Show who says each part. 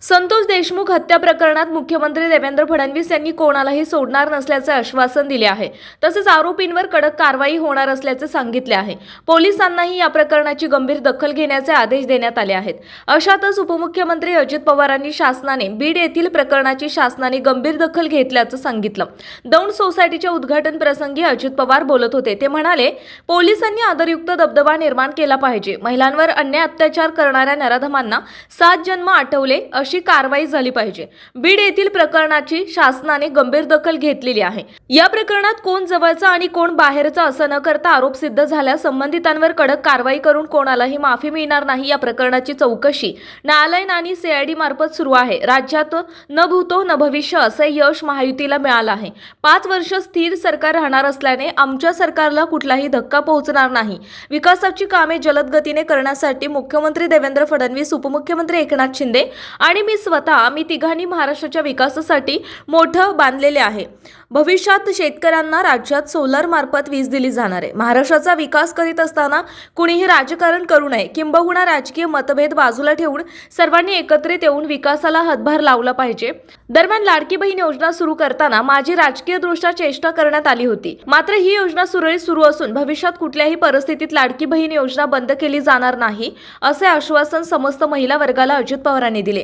Speaker 1: संतोष देशमुख हत्या प्रकरणात मुख्यमंत्री देवेंद्र फडणवीस यांनी कोणालाही सोडणार नसल्याचे आश्वासन दिले आहे. तसेच आरोपींवर कडक कारवाई होणार असल्याचे सांगितले आहे. पोलिसांनाही या प्रकरणाची गंभीर दखल घेण्याचे आदेश देण्यात आले आहेत. अशातच उपमुख्यमंत्री अजित पवारांनी शासनाने बीड येथील प्रकरणाची शासनाने गंभीर दखल घेतल्याचं सांगितलं. दौंड सोसायटीच्या उद्घाटन प्रसंगी अजित पवार बोलत होते. ते म्हणाले पोलिसांनी आदरयुक्त दबदबा निर्माण केला पाहिजे. महिलांवर अन्याय अत्याचार करणाऱ्या नराधमांना सात जन्म आठवले अशी कारवाई झाली पाहिजे. बीड येथील प्रकरणाची शासनाने गंभीर दखल घेतलेली आहे. या प्रकरणात कोण जवळचा आणि कोण बाहेरचा असं न करता आरोप सिद्ध झाल्यास संबंधितांवर कडक कारवाई करून कोणालाही माफी मिळणार नाही या प्रकरणाची चौकशी न्यायालयीन आणि सीआयडी मार्फत सुरू आहे. राज्यात न भूतो न भविष्य असे यश महायुतीला मिळालं आहे. पाच वर्ष स्थिर सरकार राहणार असल्याने आमच्या सरकारला कुठलाही धक्का पोहोचणार नाही. विकासाची कामे जलद गतीने करण्यासाठी मुख्यमंत्री देवेंद्र फडणवीस उपमुख्यमंत्री एकनाथ शिंदे आणि आणि मी स्वतः मी तिघांनी महाराष्ट्राच्या विकासासाठी मोठं बांधलेले आहे. भविष्यात शेतकऱ्यांना राज्यात सोलर मार्फत वीज दिली जाणार आहे. महाराष्ट्राचा विकास करीत असताना कुणीही राजकारण करू नये. किंबहुना राजकीय मतभेद बाजूला ठेवून सर्वांनी एकत्रित येऊन विकासाला हातभार लावला पाहिजे. दरम्यान लाडकी बहीण योजना सुरू करताना माझी राजकीय दृष्ट्या चेष्टा करण्यात आली होती. मात्र ही योजना सुरळीत सुरू असून भविष्यात कुठल्याही परिस्थितीत लाडकी बहीण योजना बंद केली जाणार नाही असे आश्वासन समस्त महिला वर्गाला अजित पवारांनी दिले.